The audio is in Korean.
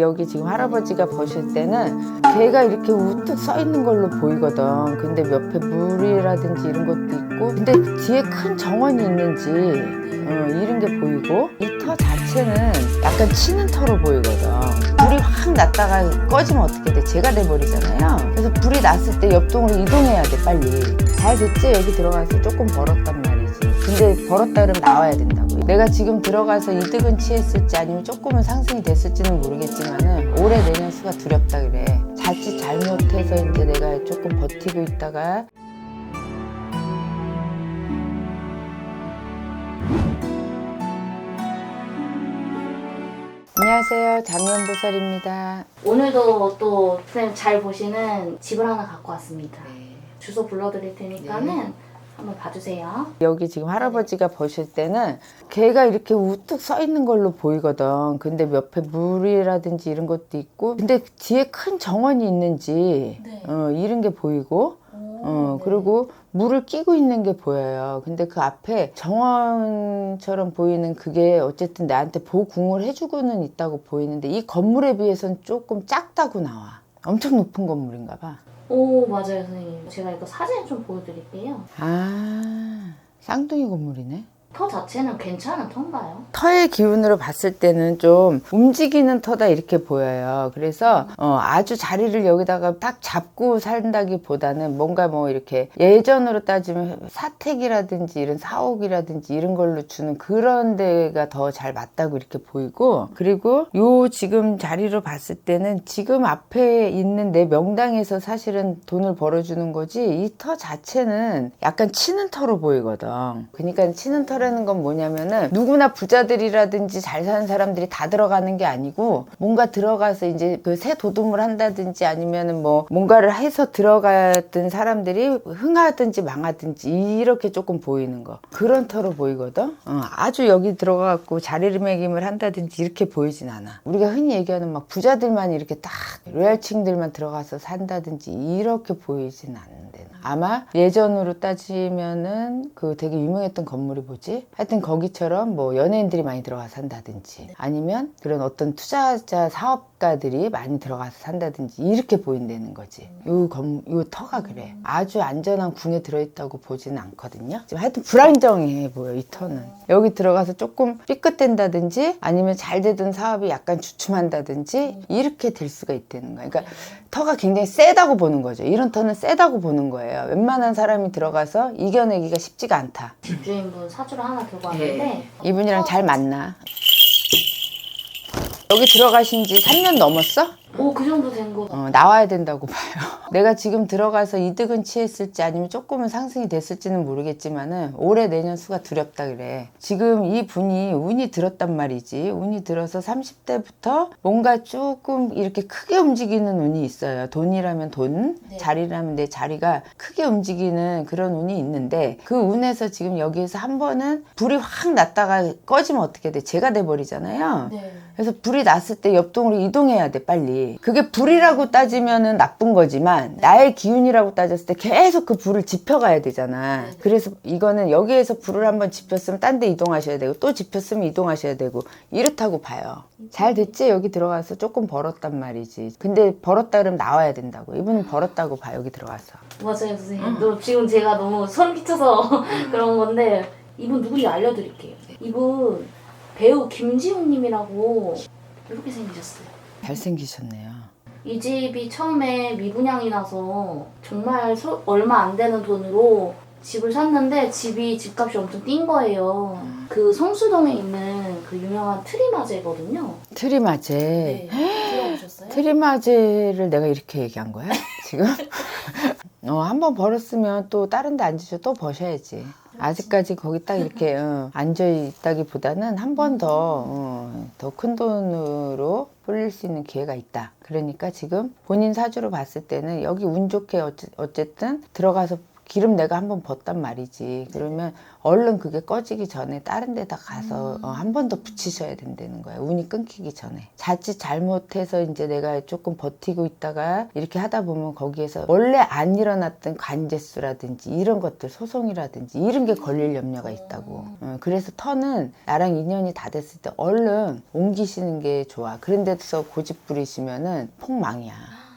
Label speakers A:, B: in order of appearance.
A: 여기 지금 할아버지가 보실 때는 개가 이렇게 우뚝 서 있는 걸로 보이거든. 근데 옆에 물이라든지 이런 것도 있고, 근데 뒤에 큰 정원이 있는지 어, 이런 게 보이고, 이 터 자체는 약간 치는 터로 보이거든. 불이 확 났다가 꺼지면 어떻게 돼? 재가 돼버리잖아요. 그래서 불이 났을 때 옆동으로 이동해야 돼, 빨리. 잘 됐지? 여기 들어가서 조금 벌었단 말이지. 근데 벌었다 그러면 나와야 된다고. 내가 지금 들어가서 이득은 취했을지 아니면 조금은 상승이 됐을지는 모르겠지만은 올해 내년 수가 두렵다 그래. 자칫 잘못해서 이제 내가 조금 버티고 있다가 안녕하세요. 장면보살입니다.
B: 오늘도 또 선생님 잘 보시는 집을 하나 갖고 왔습니다. 주소 불러드릴 테니까는 한번 봐주세요.
A: 여기 지금 할아버지가 보실 때는 개가 이렇게 우뚝 서 있는 걸로 보이거든. 근데 옆에 물이라든지 이런 것도 있고, 근데 뒤에 큰 정원이 있는지
B: 네.
A: 어, 이런 게 보이고, 어,
B: 네.
A: 그리고 물을 끼고 있는 게 보여요. 근데 그 앞에 정원처럼 보이는 그게 어쨌든 나한테 보궁을 해주고는 있다고 보이는데 이 건물에 비해서는 조금 작다고 나와. 엄청 높은 건물인가 봐.
B: 오 맞아요 선생님. 제가 이거 사진 좀 보여드릴게요.
A: 아, 쌍둥이 건물이네.
B: 터 자체는 괜찮은 터인가요?
A: 터의 기운으로 봤을 때는 좀 움직이는 터다 이렇게 보여요. 그래서 어, 아주 자리를 여기다가 딱 잡고 산다기보다는 뭔가 뭐 이렇게 예전으로 따지면 사택이라든지 이런 사옥이라든지 이런 걸로 주는 그런 데가 더 잘 맞다고 이렇게 보이고 그리고 요 지금 자리로 봤을 때는 지금 앞에 있는 내 명당에서 사실은 돈을 벌어주는 거지 이 터 자체는 약간 치는 터로 보이거든. 그러니까 치는 터 라는 건 뭐냐면은 누구나 부자들이라든지 잘 사는 사람들이 다 들어가는 게 아니고 뭔가 들어가서 이제 그 새 도둑을 한다든지 아니면은 뭐 뭔가를 해서 들어갔던 사람들이 흥하든지 망하든지 이렇게 조금 보이는 거 그런 터로 보이거든. 어, 아주 여기 들어가갖고 자리매김을 한다든지 이렇게 보이진 않아. 우리가 흔히 얘기하는 막 부자들만 이렇게 딱 로얄층들만 들어가서 산다든지 이렇게 보이진 않는데 아마 예전으로 따지면은 그 되게 유명했던 건물이 뭐지? 하여튼 거기처럼 뭐 연예인들이 많이 들어가서 산다든지 아니면 그런 어떤 투자자 사업 가들이 많이 들어가서 산다든지 이렇게 보인다는 거지. 요 건, 요 터가 그래. 아주 안전한 궁에 들어있다고 보지는 않거든요. 지금 하여튼 불안정해 보여, 이 터는. 여기 들어가서 조금 삐끗된다든지 아니면 잘 되던 사업이 약간 주춤한다든지 이렇게 될 수가 있다는 거야. 그러니까 터가 굉장히 세다고 보는 거죠. 이런 터는 세다고 보는 거예요. 웬만한 사람이 들어가서 이겨내기가 쉽지가 않다.
B: 집주인분 사주를 하나 들고 왔는데
A: 이분이랑 잘 맞나? 여기 들어가신 지 3년 넘었어?
B: 오 그 정도 된 거.
A: 어, 나와야 된다고 봐요. 내가 지금 들어가서 이득은 취했을지 아니면 조금은 상승이 됐을지는 모르겠지만은 올해 내년 수가 두렵다 그래. 지금 이 분이 운이 들었단 말이지. 운이 들어서 30대부터 뭔가 조금 이렇게 크게 움직이는 운이 있어요. 돈이라면 돈,
B: 네.
A: 자리라면 내 자리가 크게 움직이는 그런 운이 있는데 그 운에서 지금 여기에서 한 번은 불이 확 났다가 꺼지면 어떻게 돼? 재가 돼버리잖아요.
B: 네.
A: 그래서 불이 났을 때 옆동으로 이동해야 돼 빨리 그게 불이라고 따지면은 나쁜 거지만 나의 기운이라고 따졌을 때 계속 그 불을 지펴가야 되잖아
B: 네.
A: 그래서 이거는 여기에서 불을 한번 지폈으면 딴 데 이동하셔야 되고 또 지폈으면 이동하셔야 되고 이렇다고 봐요 잘 됐지 여기 들어가서 조금 벌었단 말이지 근데 벌었다 그러면 나와야 된다고 이분은 벌었다고 봐 여기 들어가서
B: 맞아요 선생님. 너 지금 제가 너무 소름 끼쳐서 그런 건데 이분 누군지 알려드릴게요. 이분 배우 김지훈님이라고 이렇게 생기셨어요.
A: 잘생기셨네요
B: 이 집이 처음에 미분양이 나서 정말 소- 얼마 안 되는 돈으로 집을 샀는데 집이 집값이 엄청 뛴 거예요. 그 성수동에 있는 그 유명한 트리마제거든요.
A: 트리마제
B: 들어보셨어요?
A: 트리마제를 내가 이렇게 얘기한 거야? 지금? 어, 한 번 벌었으면 또 다른 데 앉으셔 또 버셔야지. 아직까지 거기 딱 이렇게 어, 앉아 있다기보다는 한 번 더, 어, 더큰 돈으로 불릴 수 있는 기회가 있다. 그러니까 지금 본인 사주로 봤을 때는 여기 운 좋게 어째- 어쨌든 들어가서 기름 내가 한번 벗단 말이지. 그러면 얼른 그게 꺼지기 전에 다른 데다 가서 어, 한 번 더 붙이셔야 된다는 거야. 운이 끊기기 전에. 자칫 잘못해서 이제 내가 조금 버티고 있다가 이렇게 하다 보면 거기에서 원래 안 일어났던 관제수라든지 이런 것들 소송이라든지 이런 게 걸릴 염려가 있다고. 어, 그래서 터는 나랑 인연이 다 됐을 때 얼른 옮기시는 게 좋아. 그런 데서 고집 부리시면은 폭망이야.